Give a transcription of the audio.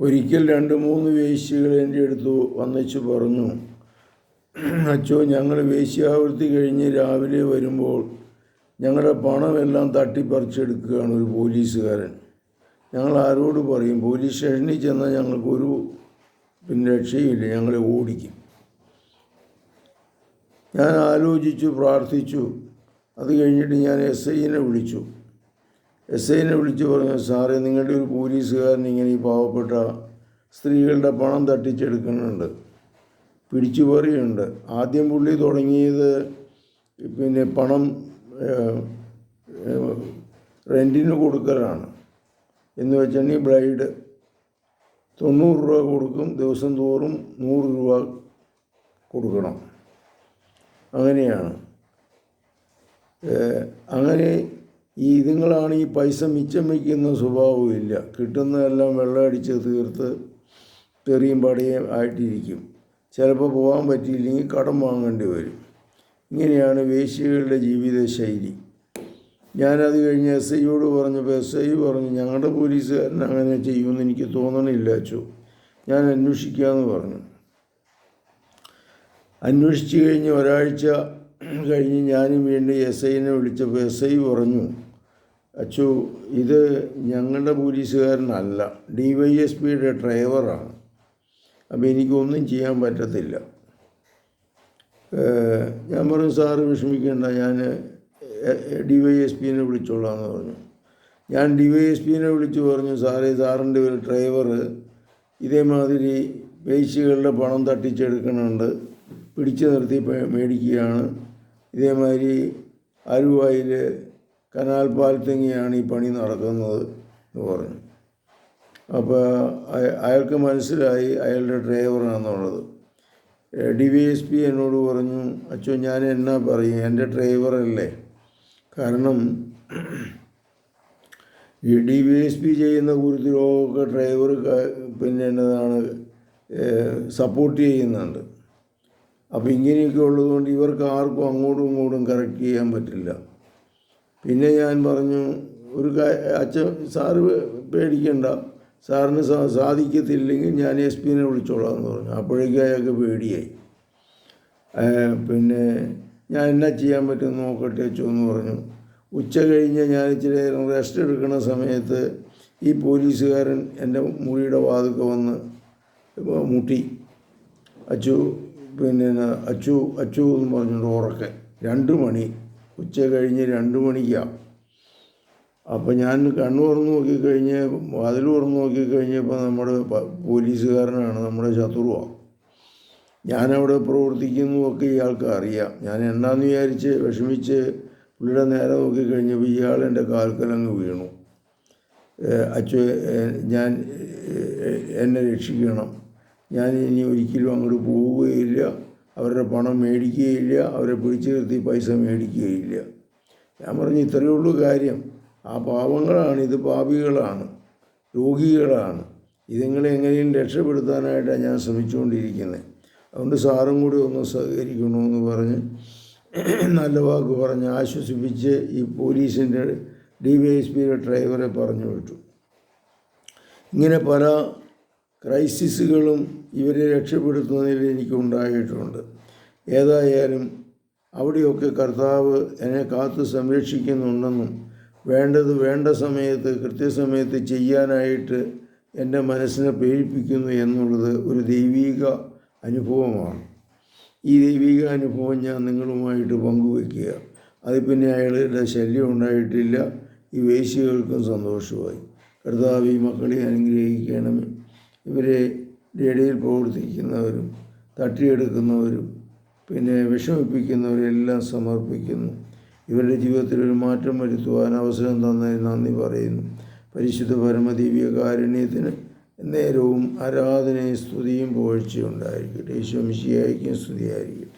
ഒരിക്കൽ രണ്ട് മൂന്ന് വേശ്യകൾ എന്റെ അടുത്ത് വന്നിച്ച് പറഞ്ഞു അച്ചോ ഞങ്ങൾ വേശ്യാവൃത്തി കഴിഞ്ഞ് രാവിലെ വരുമ്പോൾ ഞങ്ങളുടെ പണമെല്ലാം തട്ടിപ്പറിച്ചെടുക്കുകയാണ് ഒരു പോലീസുകാരൻ. ഞങ്ങൾ ആരോട് പറയും പോലീസ് സ്റ്റേഷനിൽ ചെന്നാൽ ഞങ്ങൾക്കൊരു പിന്നെ രക്ഷയില്ല ഞങ്ങളെ ഓടിക്കും. ഞാൻ ആലോചിച്ചു പ്രാർത്ഥിച്ചു. അത് കഴിഞ്ഞിട്ട് ഞാൻ എസ് ഐനെ വിളിച്ചു. എസ് ഐനെ വിളിച്ച് പറഞ്ഞു സാറേ നിങ്ങളുടെ ഒരു പോലീസുകാരൻ ഇങ്ങനെ ഈ പാവപ്പെട്ട സ്ത്രീകളുടെ പണം തട്ടിച്ചെടുക്കുന്നുണ്ട്. പിടിച്ചു പറയുന്നുണ്ട്. ആദ്യം പുള്ളി തുടങ്ങിയത് പിന്നെ പണം റെന്റിന് കൊടുക്കലാണ്. എന്ന് വെച്ചിട്ടുണ്ടെങ്കിൽ ബ്ലൈഡ് തൊണ്ണൂറ് രൂപ കൊടുക്കും ദിവസം തോറും നൂറ് രൂപ കൊടുക്കണം. അങ്ങനെയാണ്. അങ്ങനെ ഈ ഇതുങ്ങളാണ് ഈ പൈസ മിച്ചം വയ്ക്കുന്ന സ്വഭാവവും ഇല്ല. കിട്ടുന്നതെല്ലാം വെള്ളമടിച്ച് തീർത്ത് തെറിയും പടയും ആയിട്ടിരിക്കും. ചിലപ്പോൾ പോകാൻ പറ്റിയില്ലെങ്കിൽ കടം വാങ്ങേണ്ടി വരും. ഇങ്ങനെയാണ് വേശ്യകളുടെ ജീവിത ശൈലി ഞാനത് കഴിഞ്ഞ് എസ് ഐയോട് പറഞ്ഞപ്പോൾ എസ് ഐ പറഞ്ഞു ഞങ്ങളുടെ പോലീസുകാരൻ അങ്ങനെ ചെയ്യുമെന്ന് എനിക്ക് തോന്നണില്ല അച്ചു. ഞാൻ അന്വേഷിക്കാമെന്ന് പറഞ്ഞു. അന്വേഷിച്ച് കഴിഞ്ഞ് ഒരാഴ്ച കഴിഞ്ഞ് ഞാനും വീണ്ടും എസ് ഐനെ വിളിച്ചപ്പോൾ എസ് ഐ പറഞ്ഞു അച്ചു ഇത് ഞങ്ങളുടെ പോലീസുകാരനല്ല. ഡി വൈ എസ് പിയുടെ ഡ്രൈവറാണ്. അപ്പോൾ എനിക്കൊന്നും ചെയ്യാൻ പറ്റത്തില്ല. ഞാൻ പറഞ്ഞു സാറ് വിഷമിക്കേണ്ട ഞാൻ ഡി വൈ എസ് പിനെ വിളിച്ചോളാമെന്ന് പറഞ്ഞു. ഞാൻ ഡി വൈ എസ് പിനെ വിളിച്ചു പറഞ്ഞു സാറേ സാറിന്റെ ഒരു ഡ്രൈവർ ഇതേമാതിരി പേശികളുടെ പണം തട്ടിച്ചെടുക്കണുണ്ട് പിടിച്ചു നിർത്തി മേടിക്കുകയാണ്. ഇതേമാതിരി ആലുവായിൽ കനാൽ പാലത്തിങ്ങിയാണ് ഈ പണി നടക്കുന്നത് എന്ന് പറഞ്ഞു. അപ്പോൾ അയ- അയാൾക്ക് മനസ്സിലായി അയാളുടെ ഡ്രൈവറാണെന്നുള്ളത്. ഡി വി എസ് പി എന്നോട് പറഞ്ഞു അച്ഛോ ഞാൻ എന്നാ പറയും എന്റെ ഡ്രൈവറല്ലേ. കാരണം ഈ ഡി വി എസ് പി ചെയ്യുന്ന ഗുരുദ്രോഹമൊക്കെ ഡ്രൈവർ പിന്നെ എന്നതാണ് സപ്പോർട്ട് ചെയ്യുന്നുണ്ട്. അപ്പോൾ ഇങ്ങനെയൊക്കെ ഉള്ളതുകൊണ്ട് ഇവർക്ക് ആർക്കും അങ്ങോട്ടും ഇങ്ങോട്ടും കറക്റ്റ് ചെയ്യാൻ പറ്റില്ല. പിന്നെ ഞാൻ പറഞ്ഞു ഒരു അച്ഛൻ സാറ് പേടിക്കണ്ട. സാറിന് സാധിക്കത്തില്ലെങ്കിൽ ഞാൻ എസ് പിനെ വിളിച്ചോളാം എന്ന് പറഞ്ഞു. അപ്പോഴേക്കും അയാൾക്ക് പേടിയായി. പിന്നെ ഞാൻ എന്നാ ചെയ്യാൻ പറ്റും നോക്കട്ടെ അച്ഛോ എന്ന് പറഞ്ഞു. ഉച്ച കഴിഞ്ഞ് ഞാൻ ഇച്ചിരി നേരം റെസ്റ്റ് എടുക്കുന്ന സമയത്ത് ഈ പോലീസുകാരൻ എന്റെ മുറിയുടെ വാതിൽക്ക് വന്ന് മുട്ടി. അച്ചു പിന്നെ അച്ചു അച്ചു എന്ന് പറഞ്ഞിട്ട് ഉറക്കെ. രണ്ട് മണി. ഉച്ച കഴിഞ്ഞ് രണ്ട് മണിക്കാണ് അപ്പം ഞാൻ കണ്ണു തുറന്ന് നോക്കിക്കഴിഞ്ഞ് വാതിൽ തുറന്ന് നോക്കിക്കഴിഞ്ഞപ്പോൾ നമ്മുടെ പോലീസുകാരനാണ് നമ്മുടെ ശത്രുവാണ് ഞാനവിടെ പ്രവർത്തിക്കുന്നതൊക്കെ ഇയാൾക്ക് അറിയാം. ഞാൻ എന്താന്ന് വിചാരിച്ച് വിഷമിച്ച് പുള്ളിയുടെ നേരെ നോക്കിക്കഴിഞ്ഞപ്പോൾ ഇയാൾ എന്റെ കാൽക്കലങ്ങ് വീണു. അച്ഛ ഞാൻ എന്നെ രക്ഷിക്കണം. ഞാൻ ഇനി ഒരിക്കലും അങ്ങോട്ട് പോവുകയില്ല. അവരുടെ പണം മേടിക്കുകയില്ല അവരെ പിടിച്ചു നിർത്തി പൈസ മേടിക്കുകയില്ല. ഞാൻ പറഞ്ഞു ഇത്രയേ ഉള്ളൂ കാര്യം. ആ പാവങ്ങളാണ് ഇത് പാപികളാണ് രോഗികളാണ്. ഇതുങ്ങളെ എങ്ങനെയും രക്ഷപ്പെടുത്താനായിട്ടാണ് ഞാൻ ശ്രമിച്ചുകൊണ്ടിരിക്കുന്നത് അതുകൊണ്ട് സാറും കൂടി ഒന്ന് സഹകരിക്കണമെന്ന് പറഞ്ഞ് നല്ല വാക്ക് പറഞ്ഞ് ആശ്വസിപ്പിച്ച് ഈ പോലീസിന്റെ ഡി വൈ എസ് പിയുടെ ഡ്രൈവറെ പറഞ്ഞു വിട്ടു. ഇങ്ങനെ പല ക്രൈസിസുകളും ഇവരെ രക്ഷപ്പെടുത്തുന്നതിൽ എനിക്കുണ്ടായിട്ടുണ്ട് ഏതായാലും അവിടെയൊക്കെ കർത്താവ് എന്നെ കാത്തു സംരക്ഷിക്കുന്നുണ്ടെന്നും വേണ്ടത് വേണ്ട സമയത്ത് കൃത്യസമയത്ത് ചെയ്യാനായിട്ട് എന്റെ മനസ്സിനെ പ്രേരിപ്പിക്കുന്നു എന്നുള്ളത് ഒരു ദൈവീക അനുഭവമാണ്. ഈ ദൈവീക അനുഭവം ഞാൻ നിങ്ങളുമായിട്ട് പങ്കുവയ്ക്കുക. അത് പിന്നെ അയാളുടെ ശല്യം ഉണ്ടായിട്ടില്ല. ഈ വേശികൾക്കും സന്തോഷമായി. കർത്താവ് ഈ മക്കളെ അനുഗ്രഹിക്കണമേ. ഇവരെ ഇടയിൽ പ്രവർത്തിക്കുന്നവരും തട്ടിയെടുക്കുന്നവരും പിന്നെ വിഷമിപ്പിക്കുന്നവരെല്ലാം സമർപ്പിക്കുന്നു. ഇവരുടെ ജീവിതത്തിൽ ഒരു മാറ്റം വരുത്തുവാൻ അവസരം തന്നതിന് നന്ദി പറയുന്നു. പരിശുദ്ധ പരമദിവ്യ കാരുണ്യത്തിന് നേരവും ആരാധനയും സ്തുതിയും പുകഴ്ചയും ഉണ്ടായിരിക്കട്ടെ ഈശോ മിശിയായിരിക്കും സ്തുതിയായിരിക്കട്ടെ.